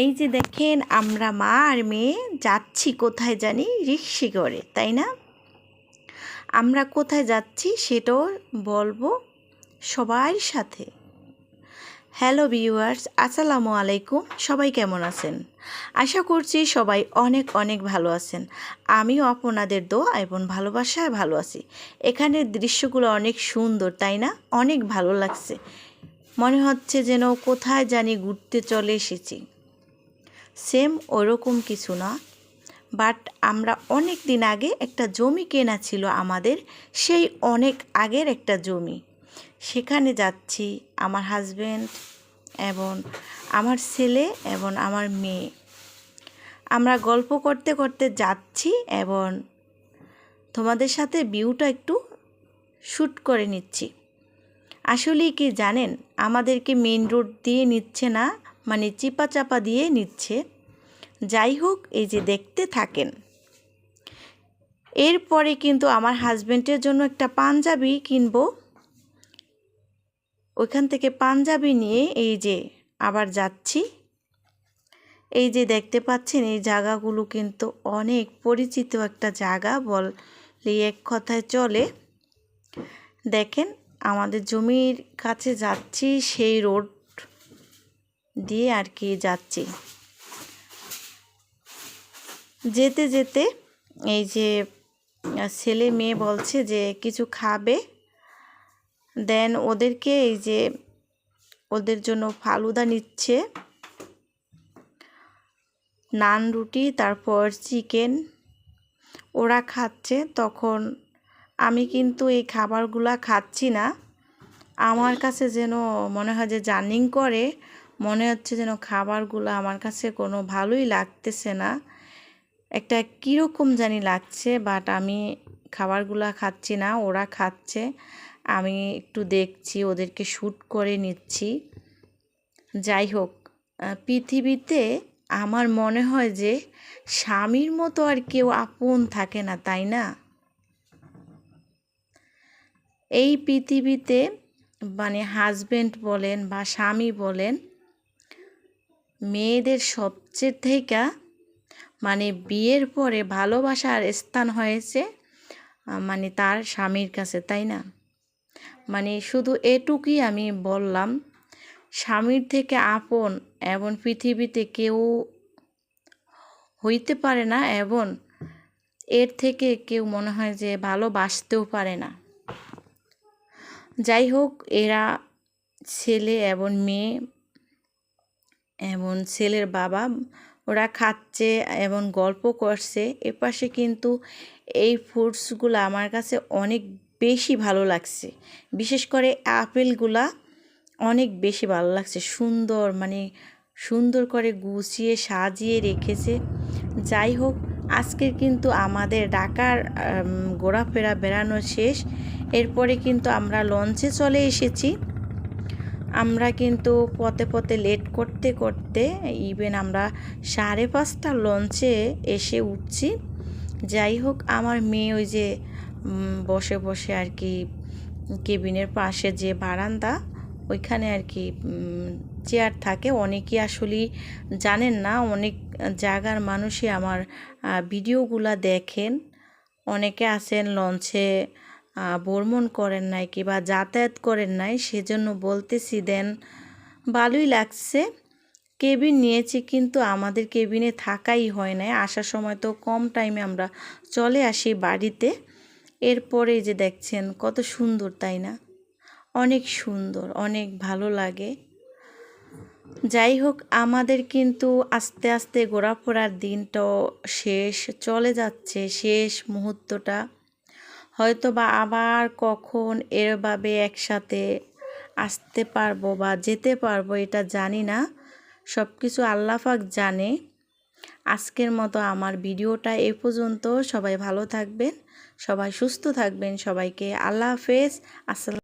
এই যে দেখেন, আমরা মা আর মেয়ে যাচ্ছি কোথায় জানি রিক্সি করে তাই না? আমরা কোথায় যাচ্ছি সেটাও বলব সবার সাথে। হ্যালো ভিউয়ার্স, আসসালামু আলাইকুম, সবাই কেমন আছেন? আশা করছি সবাই অনেক অনেক ভালো আছেন। আমিও আপনাদের দোয়া এবং ভালোবাসায় ভালো আছি। এখানের দৃশ্যগুলো অনেক সুন্দর, তাই না? অনেক ভালো লাগছে। মনে হচ্ছে যেন কোথায় জানি ঘুরতে চলে এসেছি। সেম ওরকম কিছু না। বাট আমরা অনেক দিন আগে একটা জমি কেনা ছিল আমাদের, সেই অনেক আগের একটা জমি। সেখানে যাচ্ছি আমার হাজব্যান্ড এবং আমার ছেলে এবং আমার মেয়ে। আমরা গল্প করতে করতে যাচ্ছি এবং তোমাদের সাথে ভিউটা একটু শ্যুট করে নিচ্ছি। আসলেই কি জানেন? আমাদেরকে মেন রোড দিয়ে নিচ্ছে না মানে চিপা চাপা দিয়ে নিচ্ছে। যাই হোক এই যে দেখতে থাকেন। এরপরে কিন্তু আমার হাজব্যান্ডের জন্য একটা পাঞ্জাবি কিনব। ওইখান থেকে পাঞ্জাবি নিয়ে এই যে আবার যাচ্ছি। এই যে দেখতে পাচ্ছেন, এই জায়গাগুলো কিন্তু অনেক পরিচিত একটা জায়গা বললে এক কথায় চলে। দেখেন, আমাদের জমির কাছে যাচ্ছি, সেই রোড দিয়ে আর কি যাচ্ছি। যেতে যেতে এই যে ছেলে মেয়ে বলছে যে কিছু খাবে, দেন ওদেরকে এই যে ওদের জন্য ফালুদা নিচ্ছে, নান রুটি, তারপর চিকেন, ওরা খাচ্ছে। তখন আমি কিন্তু এই খাবারগুলা খাচ্ছি না। আমার কাছে যেন মনে হয় যে জার্নিং করে মনে হচ্ছে যেন খাবারগুলো আমার কাছে কোনো ভালোই লাগতেছে না। একটা কীরকম জানি লাগছে বাট আমি খাবারগুলো খাচ্ছি না, ওরা খাচ্ছে। আমি একটু দেখছি, ওদেরকে শ্যুট করে নিচ্ছি। যাই হোক পৃথিবীতে আমার মনে হয় যে স্বামীর মতো আর কেউ আপন থাকে না, তাই না? এই পৃথিবীতে মানে হাজব্যান্ড বলেন বা স্বামী বলেন মেয়েদের সবচেয়ে থেকে মানে বিয়ের পরে ভালোবাসার স্থান হয়েছে মানে তার স্বামীর কাছে, তাই না? মানে শুধু এটুকুই আমি বললাম, স্বামীর থেকে আপন এবং পৃথিবীতে কেউ হইতে পারে না, এবং এর থেকে কেউ মনে হয় যে ভালোবাসতেও পারে না। যাই হোক, এরা ছেলে এবং মেয়ে এবং ছেলের বাবা ওরা খাচ্ছে এবং গল্প করছে। এপাশে কিন্তু এই ফ্রুটসগুলো আমার কাছে অনেক বেশি ভালো লাগছে। বিশেষ করে আপেলগুলা অনেক বেশি ভালো লাগছে। সুন্দর মানে সুন্দর করে গুছিয়ে, সাজিয়ে রেখেছে। যাই হোক আজকের কিন্তু আমাদের ঢাকার ঘোরাফেরা বেড়ানো শেষ। এরপরে কিন্তু আমরা লঞ্চে চলে এসেছি। আমরা কিন্তু পথে পথে লেট করতে করতে ইভেন আমরা সাড়ে পাঁচটা লঞ্চে এসে উঠছি। যাই হোক, আমার মেয়ে ওই যে বসে বসে আর কি কেবিনের পাশে যে বারান্দা, ওইখানে আর কি চেয়ার থাকে। অনেকেই আসলে জানেন না, অনেক জায়গার মানুষই আমার ভিডিওগুলা দেখেন। অনেকে আছেন লঞ্চে ভ্রমণ করেন নাই কিংবা যাতায়াত করেন নাই, সেজন্য বলতেছি, দেন ভালোই লাগছে। কেবিন নিয়েছি, কিন্তু আমাদের কেবিনে থাকাই হয় নাই। আসার সময় তো কম টাইমে আমরা চলে আসি বাড়িতে। এরপরে যে দেখছেন, কত সুন্দর, তাই না? অনেক সুন্দর, অনেক ভালো লাগে। যাই হোক, আমাদের কিন্তু আস্তে আস্তে ঘোরাফোরার দিনটাও শেষ, চলে যাচ্ছে শেষ মুহূর্তটা। হয়তো বা আবার কখন এরভাবে একসাথে আসতে পারব বা যেতে পারব এটা জানি না। সব কিছু আল্লাহাক জানে। আজকের মতো আমার ভিডিওটা এ পর্যন্ত। সবাই ভালো থাকবেন, সবাই সুস্থ থাকবেন, সবাইকে আল্লাহ হাফেজ। আসসালাম